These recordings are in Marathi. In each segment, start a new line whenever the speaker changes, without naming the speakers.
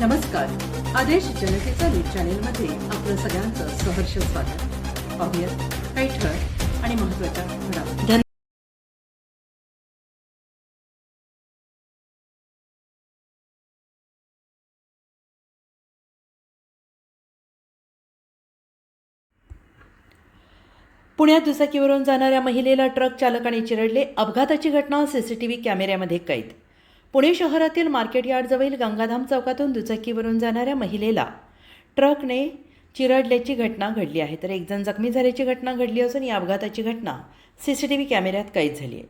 नमस्कार. आदेश जनतेचा न्यूज चॅनेलमध्ये आपलं सगळ्यांचं सहर्ष स्वागत. पाहूयात काही ठळक आणि महत्त्वाच्या घडामोडी.
पुण्यात दुचाकीवरून जाणाऱ्या महिलेला ट्रक चालकाने चिरडले अपघाताची घटना सीसीटीव्ही कॅमेऱ्यामध्ये कैद पुणे शहरातील मार्केट यार्डजवळील गंगाधाम चौकातून दुचाकीवरून जाणाऱ्या महिलेला ट्रकने चिरडल्याची घटना घडली आहे. तर एकजण जखमी झाल्याची घटना घडली असून या अपघाताची घटना सी सी टी व्ही कॅमेऱ्यात कैद झाली आहे.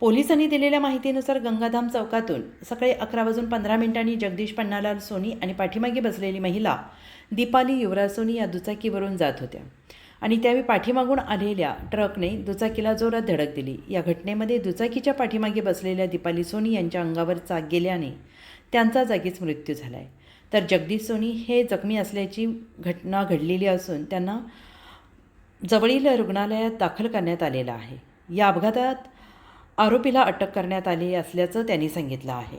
पोलिसांनी दिलेल्या माहितीनुसार गंगाधाम चौकातून सकाळी अकरा वाजून पंधरा मिनिटांनी जगदीश पन्नालाल सोनी आणि पाठीमागे बसलेली महिला दीपाली युवराज सोनी या दुचाकीवरून जात होत्या. आणि त्यावेळी पाठीमागून आलेल्या ट्रकने दुचाकीला जोरात धडक दिली. या घटनेमध्ये दुचाकीच्या पाठीमागे बसलेल्या दीपाली सोनी यांच्या अंगावर चाक गेल्याने त्यांचा जागीच मृत्यू झाला आहे तर जगदीश सोनी हे जखमी असल्याची घटना घडलेली असून त्यांना जवळील रुग्णालयात दाखल करण्यात आलेलं आहे. या अपघातात आरोपीला अटक करण्यात आली असल्याचं त्यांनी सांगितलं आहे.